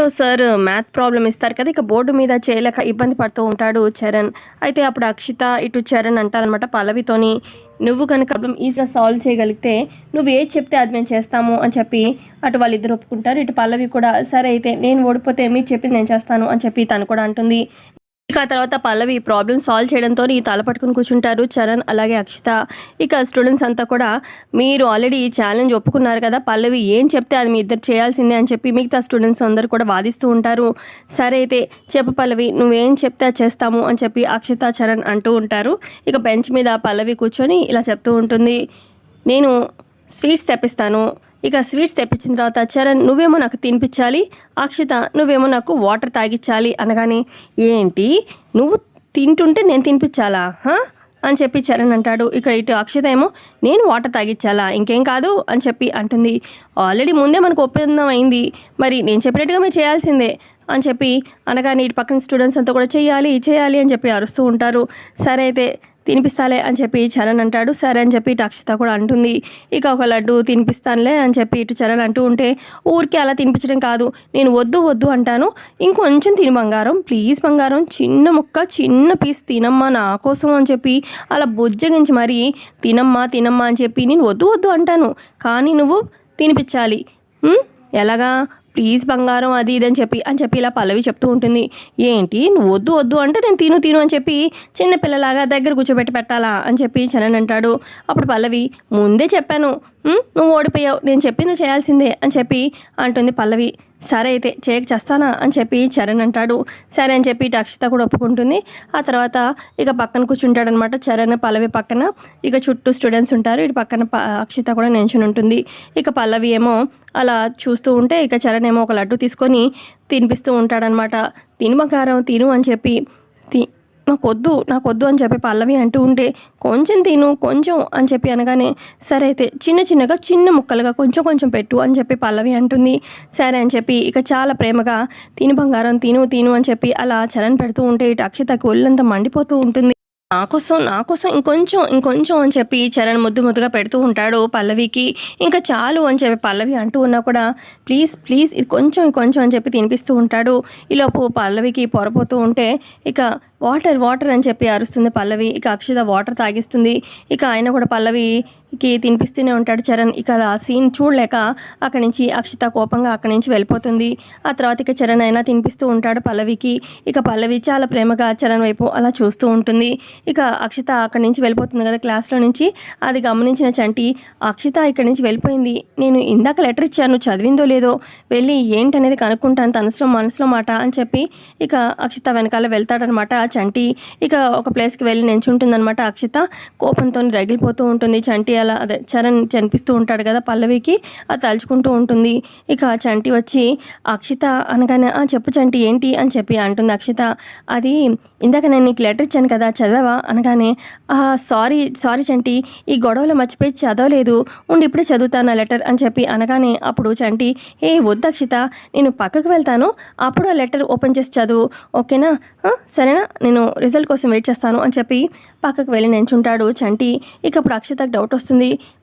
So sir math problem ఇస్తారు కదా ఇక బోర్డు మీద చేయలేక ఇబ్బంది పడుతూ ఉంటాడు చరణ్. అయితే అప్పుడు అక్షిత ఇటు చరణ్ అంటారనమాట పల్లవితోని నువ్వు కనుక ప్రాబ్లం ఈజీగా సాల్వ్ చేయగలిగితే నువ్వు ఏది చెప్తే అది మేము చేస్తాము అని చెప్పి అటు వాళ్ళిద్దరు ఒప్పుకుంటారు. ఇటు పల్లవి కూడా సరే అయితే నేను ఓడిపోతే మీరు చెప్పింది నేను చేస్తాను అని చెప్పి తను కూడా అంటుంది. ఇక ఆ తర్వాత పల్లవి ప్రాబ్లమ్ సాల్వ్ చేయడంతో ఈ తల పట్టుకుని కూర్చుంటారు చరణ్ అలాగే అక్షిత. ఇక స్టూడెంట్స్ అంతా కూడా మీరు ఆల్రెడీ ఈ ఛాలెంజ్ ఒప్పుకున్నారు కదా పల్లవి ఏం చెప్తే అది మీ ఇద్దరు చేయాల్సిందే అని చెప్పి మిగతా స్టూడెంట్స్ అందరూ కూడా వాదిస్తూ ఉంటారు. సరే అయితే చెప్పు పల్లవి నువ్వేం చెప్తే చేస్తాము అని చెప్పి అక్షిత చరణ్ అంటూ ఉంటారు. ఇక బెంచ్ మీద పల్లవి కూర్చొని ఇలా చెప్తూ ఉంటుంది. నేను స్వీట్స్ తెప్పిస్తాను. ఇక స్వీట్స్ తెప్పించిన తర్వాత చరణ్ నువ్వేమో నాకు తినిపించాలి. అక్షిత నువ్వేమో నాకు వాటర్ తాగించాలి అనగానే ఏంటి? నువ్వు తింటుంటే నేను తినిపించాలా? అని చెప్పి చరణ్ అంటాడు. ఇక్కడ ఇటు అక్షిత ఏమో నేను వాటర్ తాగించాలా ఇంకేం కాదు అని చెప్పి అంటుంది. ఆల్రెడీ ముందే మనకు ఒప్పందం అయింది. మరి నేను చెప్పినట్టుగా మీరు చేయాల్సిందే. అని చెప్పి అనగానే ఇటు పక్కన స్టూడెంట్స్ అంతా కూడా చేయాలి చేయాలి అని చెప్పి అరుస్తూ ఉంటారు. సరే అయితే తినిపిస్తాలే అని చెప్పి చరణ్ అంటాడు. సరే అని చెప్పి ఇటు అక్షిత కూడా అంటుంది. ఇక ఒక లడ్డు తినిపిస్తానులే అని చెప్పి ఇటు చరణ్ అంటూ ఉంటే ఊరికే అలా తినిపించడం కాదు. నేను వద్దు వద్దు అంటాను. ఇంకొంచెం తిని బంగారం ప్లీజ్ బంగారం. చిన్న ముక్క చిన్న పీస్ తినమ్మా నా కోసం అని చెప్పి అలా బుజ్జగించి మరీ తినమ్మా తినమ్మా అని చెప్పి నేను వద్దు వద్దు అంటాను. కానీ నువ్వు తినిపించాలి. ఎలాగా? ప్లీజ్ బంగారం అది ఇది అని చెప్పి అని చెప్పి ఇలా పల్లవి చెప్తూ ఉంటుంది. ఏంటి? నువ్వు వద్దు వద్దు అంటే నేను తిను తిను అని చెప్పి చిన్న పిల్లలాగా దగ్గర కూర్చోబెట్టి పెట్టాలా అని చెప్పి చరణ్ అంటాడు. అప్పుడు పల్లవి ముందే చెప్పాను. నువ్వు ఓడిపోయావు. నేను చెప్పింది చేయాల్సిందే అని చెప్పి అంటుంది పల్లవి. సరే అయితే చేయక చేస్తానా అని చెప్పి చరణ్ అంటాడు. సరే అని చెప్పి ఇటు అక్షిత కూడా ఒప్పుకుంటుంది. ఆ తర్వాత ఇక పక్కన కూర్చుంటాడనమాట చరణ్ పల్లవి పక్కన. ఇక చుట్టూ స్టూడెంట్స్ ఉంటారు. ఇటు పక్కన ప- అక్షిత కూడా నించుని ఉంటుంది. ఇక పల్లవి ఏమో అలా చూస్తూ ఉంటే ఇక చరణ్ ఏమో ఒక లడ్డు తీసుకొని తినిపిస్తూ ఉంటాడనమాట. తిను బంగారం తిను అని చెప్పి తి నాకు నాకొద్దు అని చెప్పి పల్లవి అంటూ ఉంటే కొంచెం తిను కొంచెం అని చెప్పి అనగానే సరే అయితే చిన్న చిన్నగా చిన్న ముక్కలుగా కొంచెం కొంచెం పెట్టు అని చెప్పి పల్లవి అంటుంది. సరే అని చెప్పి ఇక చాలా ప్రేమగా తిను బంగారం తిను తిను అని చెప్పి అలా చరణ్ పెడుతూ ఉంటే ఇటు అక్షతకి ఒళ్ళంతా మండిపోతూ ఉంటుంది. నా కోసం నా కోసం ఇంకొంచెం ఇంకొంచెం అని చెప్పి చరణ్ ముద్దు ముద్దుగా పెడుతూ ఉంటాడు పల్లవికి. ఇంకా చాలు అని చెప్పి పల్లవి అంటూ ఉన్నా కూడా ప్లీజ్ ప్లీజ్ ఇది కొంచెం ఇంకొంచెం అని చెప్పి తినిపిస్తూ ఉంటాడు. ఈలోపు పల్లవికి పొరపోతూ ఉంటే ఇక వాటర్ వాటర్ అని చెప్పి అరుస్తుంది పల్లవి. ఇక అక్షిత వాటర్ తాగిస్తుంది. ఇక ఆయన కూడా పల్లవి కి తినిపిస్తూనే ఉంటాడు చరణ్. ఇక ఆ సీన్ చూడలేక అక్కడి నుంచి అక్షిత కోపంగా అక్కడి నుంచి వెళ్ళిపోతుంది. ఆ తర్వాత ఇక చరణ్ అయినా తినిపిస్తూ ఉంటాడు పల్లవికి. ఇక పల్లవి చాలా ప్రేమగా చరణ్ వైపు అలా చూస్తూ ఉంటుంది. ఇక అక్షిత అక్కడి నుంచి వెళ్ళిపోతుంది కదా క్లాస్లో నుంచి. అది గమనించిన చంటి అక్షిత ఇక్కడి నుంచి వెళ్ళిపోయింది. నేను ఇందాక లెటర్ ఇచ్చాను చదివిందో లేదో. వెళ్ళి ఏంటనేది కనుక్కుంటాను తనసులో మనసులో మాట అని చెప్పి ఇక అక్షిత వెనకాల వెళ్తాడనమాట చంటి. ఇక ఒక ప్లేస్కి వెళ్ళి నించుంటుందన్నమాట అక్షిత. కోపంతో రగిలిపోతూ ఉంటుంది చంటి. అలా అదే చరణ్ చనిపిస్తూ ఉంటాడు కదా పల్లవికి అది తలుచుకుంటూ ఉంటుంది. ఇక చంటి వచ్చి అక్షిత అనగానే "ఆ, చెప్పు చంటి ఏంటి? అని చెప్పి అంటుంది అక్షిత. అది ఇందాక నేను నీకు లెటర్ ఇచ్చాను కదా చదివావా? అనగానే సారీ సారీ చంటి ఈ గొడవలో మర్చిపోయి చదవలేదు. ఉండి ఇప్పుడే చదువుతాను ఆ లెటర్ అని చెప్పి అనగానే అప్పుడు చంటి ఏ వద్దు అక్షిత నేను పక్కకు వెళ్తాను. అప్పుడు ఆ లెటర్ ఓపెన్ చేసి చదువు. ఓకేనా? సరేనా? నేను రిజల్ట్ కోసం వెయిట్ చేస్తాను అని చెప్పి పక్కకు వెళ్ళి నించుంటాడు చంటి. ఇక అప్పుడు అక్షితకు డౌట్ వస్తుంది.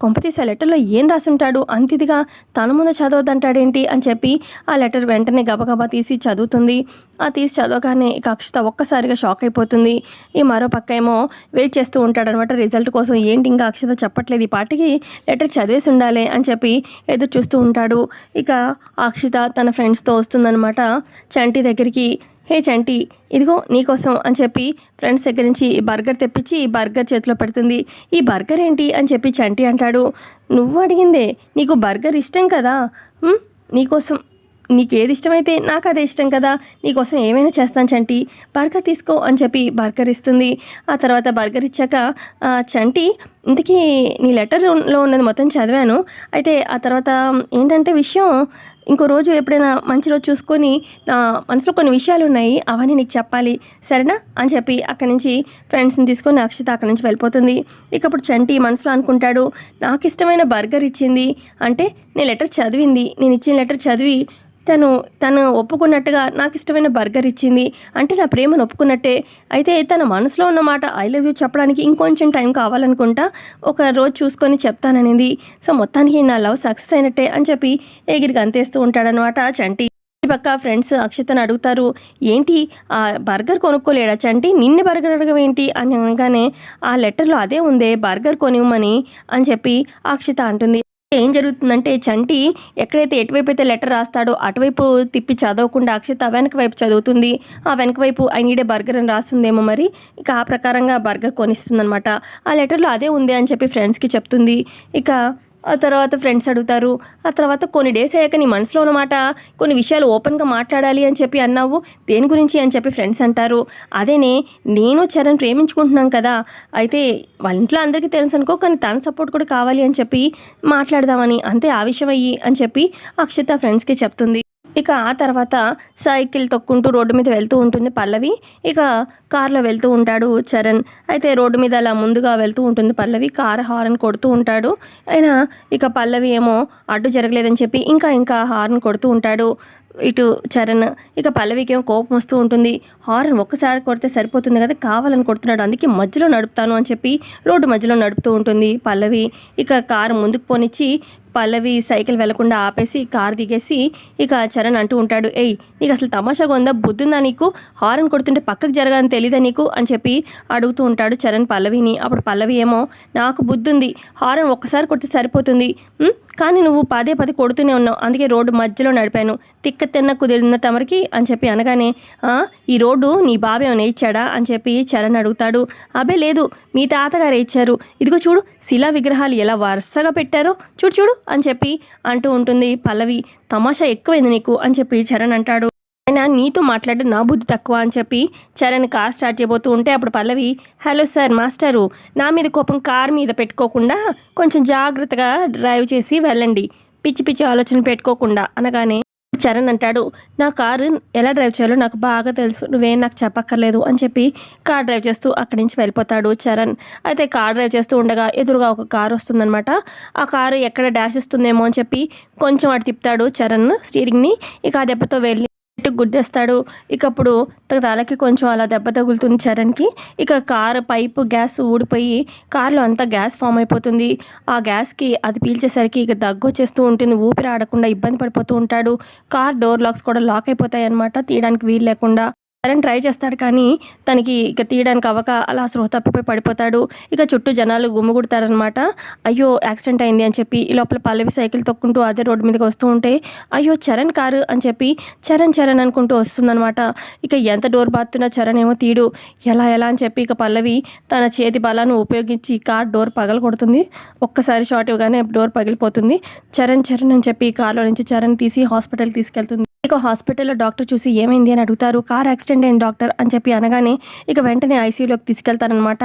కొంపతీసి ఆ లెటర్లో ఏం రాసుంటాడు? అంతిదిగా తన ముందు చదవద్దంటాడేంటి అని చెప్పి ఆ లెటర్ వెంటనే గబగబా తీసి చదువుతుంది. ఆ తీసి చదవగానే ఇక అక్షిత ఒక్కసారిగా షాక్ అయిపోతుంది. ఈ మరో పక్క ఏమో వెయిట్ చేస్తూ ఉంటాడనమాట రిజల్ట్ కోసం. ఏంటి ఇంకా అక్షిత చెప్పట్లేదు ఈ పాటికి? లెటర్ చదివేసి ఉండాలి అని చెప్పి ఎదురు చూస్తూ ఉంటాడు. ఇక అక్షిత తన ఫ్రెండ్స్తో వస్తుందనమాట. చంటి దగ్గరికి హే చంటి ఇదిగో నీకోసం అని చెప్పి ఫ్రెండ్స్ దగ్గర నుంచి ఈ బర్గర్ తెప్పించి ఈ బర్గర్ చేతిలో పెడుతుంది. ఈ బర్గర్ ఏంటి అని చెప్పి చంటి అంటాడు. నువ్వు అడిగిందే నీకు బర్గర్ ఇష్టం కదా? నీకోసం నీకు ఏది ఇష్టమైతే నాకు అదే ఇష్టం కదా. నీకోసం ఏమైనా చేస్తాను చంటి బర్గర్ తీసుకో అని చెప్పి బర్గర్ ఇస్తుంది. ఆ తర్వాత బర్గర్ ఇచ్చాక "ఆ, చంటి ఇంతకీ నీ లెటర్లో ఉన్నది మొత్తం చదివాను. అయితే ఆ తర్వాత ఏంటంటే విషయం ఇంకో రోజు ఎప్పుడైనా మంచి రోజు చూసుకొని నా మనసులో కొన్ని విషయాలు ఉన్నాయి అవన్నీ నీకు చెప్పాలి. సరేనా? అని చెప్పి అక్కడి నుంచి ఫ్రెండ్స్ని తీసుకొని అక్షిత అక్కడి నుంచి వెళ్ళిపోతుంది. ఇక అప్పుడు చంటి మనసులో అనుకుంటాడు నాకు ఇష్టమైన బర్గర్ ఇచ్చింది. అంటే నేను లెటర్ చదివింది. నేను ఇచ్చిన లెటర్ చదివి తను తను ఒప్పుకున్నట్టుగా నాకు ఇష్టమైన బర్గర్ ఇచ్చింది. అంటే నా ప్రేమను ఒప్పుకున్నట్టే. అయితే తన మనసులో ఉన్న మాట ఐ లవ్ యూ చెప్పడానికి ఇంకొంచెం టైం కావాలనుకుంటా ఒక రోజు చూసుకొని చెప్తాననింది. సో మొత్తానికి నా లవ్ సక్సెస్ అయినట్టే అని చెప్పి ఎగిరికి అంతేస్తూ ఉంటాడనమాట చంటి. పక్క ఫ్రెండ్స్ అక్షతను అడుగుతారు ఏంటి? ఆ బర్గర్ కొనుక్కోలేడా చంటి? నిన్ను బర్గర్ అడగం ఏంటి అని అనగానే ఆ లెటర్లో అదే ఉందే బర్గర్ కొనివ్వమని అని చెప్పి అక్షిత అంటుంది. ఏం జరుగుతుందంటే చంటి ఎక్కడైతే ఎటువైపు అయితే లెటర్ రాస్తాడో అటువైపు తిప్పి చదవకుండా అక్షత వెనక వైపు చదువుతుంది. ఆ వెనక వైపు ఐ నీడే బర్గర్ అని రాస్తుందేమో మరి. ఇక ఆ ప్రకారంగా బర్గర్ కొనిస్తుందనమాట ఆ లెటర్లో అదే ఉంది అని చెప్పి ఫ్రెండ్స్కి చెప్తుంది. ఇక ఆ తర్వాత ఫ్రెండ్స్ అడుగుతారు ఆ తర్వాత కొన్ని డేస్ అయ్యాక నీ మనసులో ఉన్నమాట కొన్ని విషయాలు ఓపెన్గా మాట్లాడాలి అని చెప్పి అన్నావు దేని గురించి అని చెప్పి ఫ్రెండ్స్ అంటారు. అదేనే నేను చరణ్ ప్రేమించుకుంటున్నాం కదా అయితే వాళ్ళ ఇంట్లో అందరికీ తెలుసు అనుకో కానీ తన సపోర్ట్ కూడా కావాలి అని చెప్పి మాట్లాడదామని అంతే ఆ విషయం అయ్యి అని చెప్పి అక్షత ఫ్రెండ్స్కి చెప్తుంది. ఇక ఆ తర్వాత సైకిల్ తొక్కుంటూ రోడ్డు మీద వెళ్తూ ఉంటుంది పల్లవి. ఇక కార్లో వెళ్తూ ఉంటాడు చరణ్. అయితే రోడ్డు మీద అలా ముందుగా వెళ్తూ ఉంటుంది పల్లవి. కార్ హార్న్ కొడుతూ ఉంటాడు. అయినా ఇక పల్లవి ఏమో అడ్డు జరగలేదని చెప్పి ఇంకా ఇంకా హార్న్ కొడుతూ ఉంటాడు ఇటు చరణ్. ఇక పల్లవికి ఏమో కోపం వస్తూ ఉంటుంది. హార్న్ ఒక్కసారి కొడితే సరిపోతుంది కదా కావాలని కొడుతున్నాడు. అందుకే మధ్యలో నడుపుతాను అని చెప్పి రోడ్డు మధ్యలో నడుపుతూ ఉంటుంది పల్లవి. ఇక కారు ముందుకు పోనిచ్చి పల్లవి సైకిల్ వెళ్ళకుండా ఆపేసి కార్ దిగేసి ఇక చరణ్ అంటూ ఉంటాడు ఏయ్ నీకు అసలు తమాషాగా ఉందా? బుద్ధుందా నీకు? హారన్ కొడుతుంటే పక్కకు జరగాలని తెలియదా నీకు? అని చెప్పి అడుగుతూ ఉంటాడు చరణ్ పల్లవిని. అప్పుడు పల్లవి ఏమో నాకు బుద్ధుంది. హారన్ ఒక్కసారి కొడితే సరిపోతుంది. కానీ నువ్వు పదే పదే కొడుతూనే ఉన్నావు. అందుకే రోడ్డు మధ్యలో నడిపాను. తిక్క తిన్న కుదిరిన తమరికి అని చెప్పి అనగానే ఈ రోడ్డు నీ బాబే ఏమైనా ఇచ్చాడా? అని చెప్పి చరణ్ అడుగుతాడు అబే లేదు. మీ తాతగారు ఇచ్చారు. ఇదిగో చూడు శిలా విగ్రహాలు ఎలా వరుసగా పెట్టారో. చూడు చూడు. అని చెప్పి అంటూ ఉంటుంది. పల్లవి తమాషా ఎక్కువైంది నీకు అని చెప్పి చరణ్ అంటాడు. ఆయన నీతో మాట్లాడి నా బుద్ధి తక్కువ అని చెప్పి చరణ్ కార్ స్టార్ట్ చేయబోతూ ఉంటే అప్పుడు పల్లవి హలో సార్ మాస్టరు నా మీద కోపం కార్ మీద పెట్టుకోకుండా కొంచెం జాగ్రత్తగా డ్రైవ్ చేసి వెళ్ళండి. పిచ్చి పిచ్చి ఆలోచన పెట్టుకోకుండా అనగానే చరణ్ అంటాడు నా కారు ఎలా డ్రైవ్ చేయాలో నాకు బాగా తెలుసు నువ్వేం నాకు చెప్పక్కర్లేదు అని చెప్పి కార్ డ్రైవ్ చేస్తూ అక్కడి నుంచి వెళ్ళిపోతాడు చరణ్. అయితే కార్ డ్రైవ్ చేస్తూ ఉండగా ఎదురుగా ఒక కారు వస్తుందనమాట ఆ కారు ఎక్కడ డాష్ ఇస్తుందేమో అని చెప్పి కొంచెం అటు తిప్పుతాడు చరణ్ స్టీరింగ్ని. ఇక ఆ దెబ్బతో వెళ్ళి గుద్దేస్తాడు. ఇక అప్పుడు తలకి కొంచెం అలా దెబ్బ తగులుతుంది చరణ్కి. ఇక కారు పైపు గ్యాస్ ఊడిపోయి కారులో అంతా గ్యాస్ ఫామ్ అయిపోతుంది. ఆ గ్యాస్కి అది పీల్చేసరికి ఇక దగ్గు వచ్చేస్తూ ఉంటుంది. ఊపిరి ఆడకుండా ఇబ్బంది పడిపోతూ ఉంటాడు. కార్ డోర్ లాక్స్ కూడా లాక్ అయిపోతాయి అనమాట తీయడానికి వీలు లేకుండా. చరణ్ ట్రై చేస్తాడు కానీ తనకి ఇక తీయడానికి అవ్వక అలా స్పృహ తప్పిపోయి పడిపోతాడు. ఇక చుట్టూ జనాలు గుమ్ముగుడతారనమాట అయ్యో యాక్సిడెంట్ అయింది అని చెప్పి ఈ లోపల పల్లవి సైకిల్ తొక్కుంటూ అదే రోడ్డు మీదకి వస్తూ ఉంటే అయ్యో చరణ్ కారు అని చెప్పి చరణ్ చరణ్ అనుకుంటూ వస్తుందనమాట ఇక ఎంత డోర్ బాతున్నా చరణ్ ఏమో తీడు. ఎలా ఎలా అని చెప్పి ఇక పల్లవి తన చేతి బలాన్ని ఉపయోగించి కార్ డోర్ పగల కొడుతుంది. ఒక్కసారి షార్ట్ ఇవ్వగానే డోర్ పగిలిపోతుంది. చరణ్ చరణ్ అని చెప్పి కార్లో నుంచి చరణ్ తీసి హాస్పిటల్ తీసుకెళ్తుంది. ఇక హాస్పిటల్లో డాక్టర్ చూసి ఏమైంది అని అడుగుతారు. కార్ యాక్సిడెంట్ అయింది డాక్టర్ అని చెప్పి అనగానే ఇక వెంటనే ఐసీయూలోకి తీసుకెళ్తారనమాట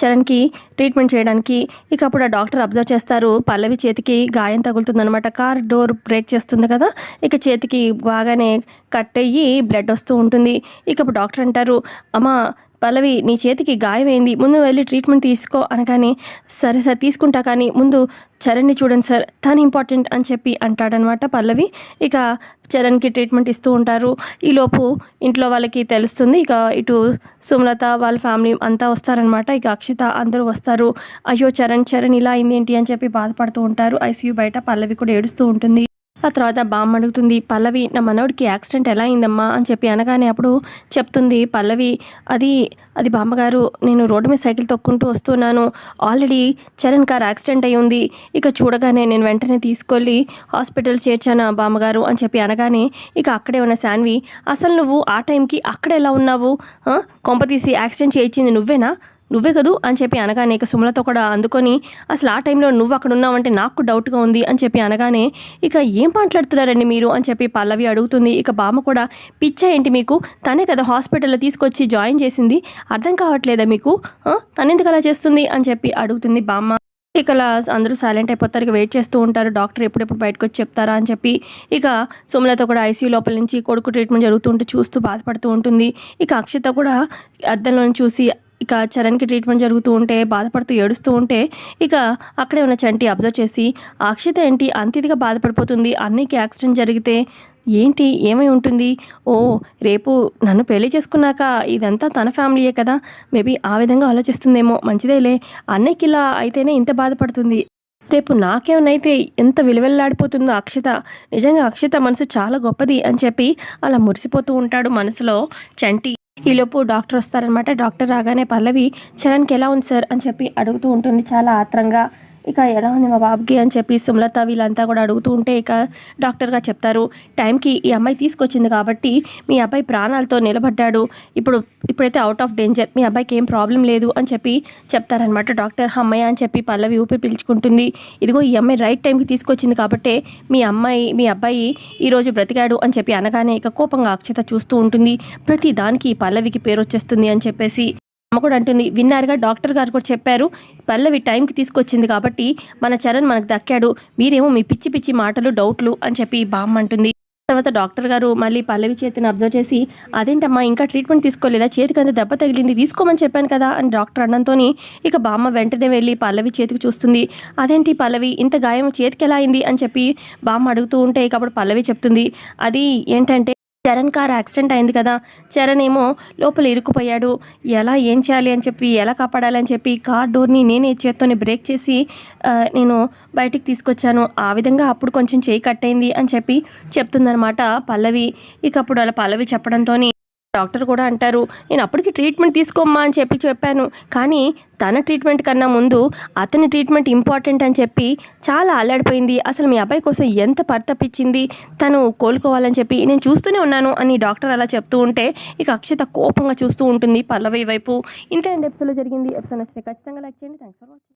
చరణ్కి ట్రీట్మెంట్ చేయడానికి ఇక అప్పుడు ఆ డాక్టర్ అబ్జర్వ్ చేస్తారు. పల్లవి చేతికి గాయం తగులుతుందనమాట కార్ డోర్ బ్రేక్ చేస్తుంది కదా ఇక చేతికి బాగానే కట్ అయ్యి బ్లడ్ వస్తూ ఉంటుంది. ఇక అప్పుడు డాక్టర్ అంటారు అమ్మా పల్లవి నీ చేతికి గాయమైంది. ముందు వెళ్ళి ట్రీట్మెంట్ తీసుకో అనగానే సరే సార్ తీసుకుంటా కానీ ముందు చరణ్ని చూడండి సార్ తను ఇంపార్టెంట్ అని చెప్పి అంటాడనమాట పల్లవి. ఇక చరణ్కి ట్రీట్మెంట్ ఇస్తూ ఉంటారు. ఈలోపు ఇంట్లో వాళ్ళకి తెలుస్తుంది ఇక ఇటు సుమలత వాళ్ళ ఫ్యామిలీ అంతా వస్తారనమాట. ఇక అక్షిత అందరూ వస్తారు. అయ్యో చరణ్ చరణ్ ఇలా అయింది ఏంటి అని చెప్పి బాధపడుతూ ఉంటారు. ఐసీయూ బయట పల్లవి కూడా ఏడుస్తూ ఉంటుంది. ఆ తర్వాత బామ్మ అడుగుతుంది పల్లవి నా మనవడికి యాక్సిడెంట్ ఎలా అయిందమ్మా? అని చెప్పి అనగానే అప్పుడు చెప్తుంది పల్లవి అది అది బామ్మగారు నేను రోడ్డు మీద సైకిల్ తొక్కుంటూ వస్తున్నాను. ఆల్రెడీ చరణ్ కార్ యాక్సిడెంట్ అయి ఉంది. ఇక చూడగానే నేను వెంటనే తీసుకెళ్ళి హాస్పిటల్ చేర్చాను బామ్మగారు అని చెప్పి అనగానే ఇక అక్కడే ఉన్న శాన్వి అసలు నువ్వు ఆ టైంకి అక్కడ ఎలా ఉన్నావు? కొంప తీసి యాక్సిడెంట్ చేయించింది నువ్వేనా? నువ్వే కదూ అని చెప్పి అనగానే ఇక సుమలతో కూడా అందుకొని అసలు ఆ టైంలో నువ్వు అక్కడ ఉన్నావంటే నాకు డౌట్గా ఉంది అని చెప్పి అనగానే ఇక ఏం మాట్లాడుతున్నారండి మీరు? అని చెప్పి పల్లవి అడుగుతుంది. ఇక బామ్మ కూడా పిచ్చా ఏంటి మీకు? తనే కదా హాస్పిటల్లో తీసుకొచ్చి జాయిన్ చేసింది. అర్థం కావట్లేదా మీకు? తనెందుకు అలా చేస్తుంది? అని చెప్పి అడుగుతుంది బామ్మ. ఇక అందరూ సైలెంట్ అయిపోతారు. ఇక వెయిట్ చేస్తూ ఉంటారు. డాక్టర్ ఎప్పుడెప్పుడు బయటకు వచ్చి చెప్తారా అని చెప్పి ఇక సుమలతో కూడా ఐసీయూ లోపల నుంచి కొడుకు ట్రీట్మెంట్ జరుగుతుంటే చూస్తూ బాధపడుతూ ఉంటుంది. ఇక అక్షిత కూడా అద్దంలో చూసి ఇక చరణ్కి ట్రీట్మెంట్ జరుగుతూ ఉంటే బాధపడుతూ ఏడుస్తూ ఉంటే ఇక అక్కడే ఉన్న చంటి అబ్జర్వ్ చేసి అక్షిత ఏంటి? అంతిదిగా బాధపడిపోతుంది. అన్నయ్యకి యాక్సిడెంట్ జరిగితే ఏంటి? ఏమై ఉంటుంది? ఓ రేపు నన్ను పెళ్ళి చేసుకున్నాక ఇదంతా తన ఫ్యామిలీయే కదా? మేబీ ఆ విధంగా ఆలోచిస్తుందేమో. మంచిదేలే. అన్నయ్యకి ఇలా అయితేనే ఇంత బాధపడుతుంది. రేపు నాకేమనైతే ఎంత విలువెల్లాడిపోతుందో అక్షత. నిజంగా అక్షత మనసు చాలా గొప్పది అని చెప్పి అలా మురిసిపోతూ ఉంటాడు మనసులో చంటి ఈలోపు డాక్టర్ వస్తారనమాట డాక్టర్ రాగానే పల్లవి చరణ్కి ఎలా ఉంది సార్? అని చెప్పి అడుగుతూ ఉంటుంది చాలా ఆత్రంగా. ఇక ఎలా ఉంది మా బాబుకి అని చెప్పి సుమలత వీళ్ళంతా కూడా అడుగుతూ ఉంటే ఇక డాక్టర్గా చెప్తారు టైంకి ఈ అమ్మాయి తీసుకొచ్చింది కాబట్టి మీ అబ్బాయి ప్రాణాలతో నిలబడ్డాడు. ఇప్పుడు ఇప్పుడైతే అవుట్ ఆఫ్ డేంజర్ మీ అబ్బాయికి ఏం ప్రాబ్లం లేదు అని చెప్పి చెప్తారనమాట డాక్టర్ అమ్మాయి అని చెప్పి పల్లవి ఊపి పిలుచుకుంటుంది. ఇదిగో ఈ అమ్మాయి రైట్ టైంకి తీసుకొచ్చింది కాబట్టే మీ అమ్మాయి మీ అబ్బాయి ఈరోజు బ్రతికాడు అని చెప్పి అనగానే ఇక కోపంగా అక్షత చూస్తూ ఉంటుంది. ప్రతి దానికి పల్లవికి పేరు వచ్చేస్తుంది అని చెప్పేసి అమ్మ కూడా అంటుంది విన్నారుగా డాక్టర్ గారు కూడా చెప్పారు పల్లవి టైంకి తీసుకొచ్చింది కాబట్టి మన చరణ్ మనకు దక్కాడు మీరేమో మీ పిచ్చి పిచ్చి మాటలు డౌట్లు అని చెప్పి బామ్మ అంటుంది. తర్వాత డాక్టర్ గారు మళ్ళీ పల్లవి చేతిని అబ్జర్వ్ చేసి అదేంటమ్మా ఇంకా ట్రీట్మెంట్ తీసుకోలేదా? చేతికి అంత దెబ్బ తగిలింది తీసుకోమని చెప్పాను కదా అని డాక్టర్ అనడంతో ఇక బామ్మ వెంటనే వెళ్ళి పల్లవి చేతికి చూస్తుంది. అదేంటి పల్లవి ఇంత గాయం చేతికి ఎలా అయింది? అని చెప్పి బామ్మ అడుగుతూ ఉంటే ఇక అప్పుడు పల్లవి చెప్తుంది అది ఏంటంటే చరణ్ కార్ యాక్సిడెంట్ అయింది కదా. చరణ్ ఏమో లోపల ఇరుక్కుపోయాడు. ఎలా ఏం చేయాలి అని చెప్పి ఎలా కాపాడాలి అని చెప్పి కార్ డోర్ని నేనే చేత్తోని బ్రేక్ చేసి నేను బయటికి తీసుకొచ్చాను. ఆ విధంగా అప్పుడు కొంచెం చేయి కట్టయింది అని చెప్పి చెప్తుందనమాట పల్లవి. ఇక అప్పుడు అలా పల్లవి చెప్పడంతో డాక్టర్ కూడా అంటారు నేను అప్పటికి ట్రీట్మెంట్ తీసుకోమ్మా అని చెప్పి చెప్పాను. కానీ తన ట్రీట్మెంట్ కన్నా ముందు అతని ట్రీట్మెంట్ ఇంపార్టెంట్ అని చెప్పి చాలా అల్లాడిపోయింది. అసలు మీ అబ్బాయి కోసం ఎంత పర్తపిచ్చింది తను కోలుకోవాలని చెప్పి నేను చూస్తూనే ఉన్నాను అని డాక్టర్ అలా చెప్తూ ఉంటే ఇక అక్షత కోపంగా చూస్తూ ఉంటుంది పల్లవి వైపు. ఇంతే అండి ఎపిసోడ్లో జరిగింది. ఎపిసోడ్ నచ్చితే ఖచ్చితంగా లైక్ చేయండి. Thanks for watching